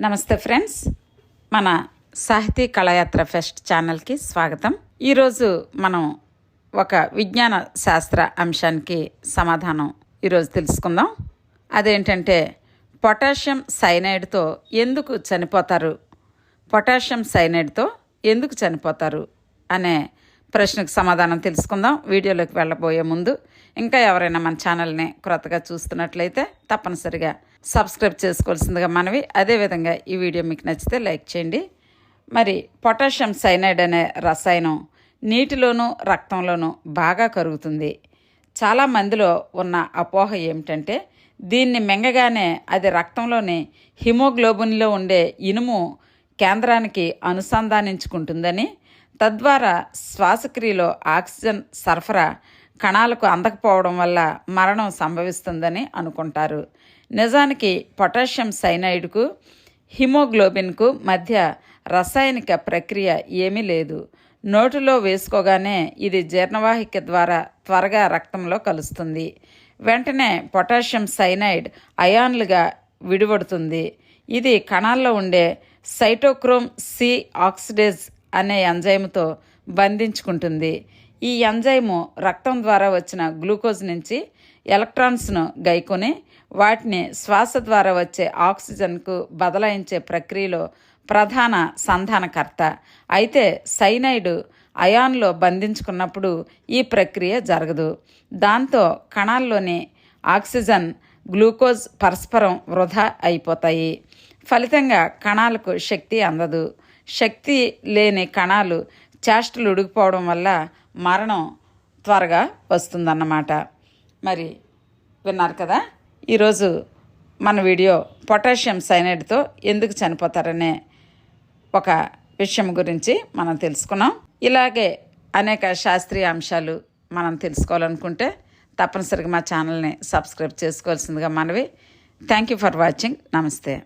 నమస్తే ఫ్రెండ్స్. మన సాహితీ కళాయాత్ర ఫెస్ట్ ఛానల్కి స్వాగతం. ఈరోజు మనం ఒక విజ్ఞాన శాస్త్ర అంశానికి సమాధానం ఈరోజు తెలుసుకుందాం. అదేంటంటే పొటాషియం సైనైడ్తో ఎందుకు చనిపోతారు? పొటాషియం సైనైడ్తో ఎందుకు చనిపోతారు? అనే ప్రశ్నకు సమాధానం తెలుసుకుందాం. వీడియోలోకి వెళ్ళబోయే ముందు ఇంకా ఎవరైనా మన ఛానల్ని క్రొత్తగా చూస్తున్నట్లయితే తప్పనిసరిగా సబ్స్క్రైబ్ చేసుకోవాల్సిందిగా మనవి. అదేవిధంగా ఈ వీడియో మీకు నచ్చితే లైక్ చేయండి. మరి పొటాషియం సైనైడ్ అనే రసాయనం నీటిలోనూ రక్తంలోనూ బాగా కరుగుతుంది. చాలా మందిలో ఉన్న అపోహ ఏమిటంటే దీన్ని మింగగానే అది రక్తంలోని హిమోగ్లోబిన్లో ఉండే ఇనుము కేంద్రానికి అనుసంధానించుకుంటుందని తద్వారా శ్వాసక్రియలో ఆక్సిజన్ సరఫరా కణాలకు అందకపోవడం వల్ల మరణం సంభవిస్తుందని అనుకుంటారు. నిజానికి పొటాషియం సైనైడ్కు హిమోగ్లోబిన్కు మధ్య రసాయనిక ప్రక్రియ ఏమీ లేదు. నోటిలో వేసుకోగానే ఇది జీర్ణవాహిక ద్వారా త్వరగా రక్తంలో కలుస్తుంది. వెంటనే పొటాషియం సైనైడ్ అయాన్లుగా విడిపడుతుంది. ఇది కణాల్లో ఉండే సైటోక్రోమ్ సి ఆక్సిడేజ్ అనే ఎంజైమ్తో బంధించుకుంటుంది. ఈ ఎంజైము రక్తం ద్వారా వచ్చిన గ్లూకోజ్ నుంచి ఎలక్ట్రాన్స్ను గైకొని వాటిని శ్వాస ద్వారా వచ్చే ఆక్సిజన్కు బదలాయించే ప్రక్రియలో ప్రధాన సంధానకర్త. అయితే సైనైడ్ అయాన్లో బంధించుకున్నప్పుడు ఈ ప్రక్రియ జరగదు. దాంతో కణాల్లోని ఆక్సిజన్ గ్లూకోజ్ పరస్పరం వృధా అయిపోతాయి. ఫలితంగా కణాలకు శక్తి అందదు. శక్తి లేని కణాలు చేష్టలు ఉడికిపోవడం వల్ల మరణం త్వరగా వస్తుందన్నమాట. మరి విన్నారు కదా? ఈరోజు మన వీడియో పొటాషియం సైనైడ్తో ఎందుకు చనిపోతారనే ఒక విషయం గురించి మనం తెలుసుకున్నాం. ఇలాగే అనేక శాస్త్రీయ అంశాలు మనం తెలుసుకోవాలనుకుంటే తప్పనిసరిగా మా ఛానల్ని సబ్స్క్రైబ్ చేసుకోవాల్సిందిగా మనవి. థ్యాంక్ యూ ఫర్ వాచింగ్ నమస్తే.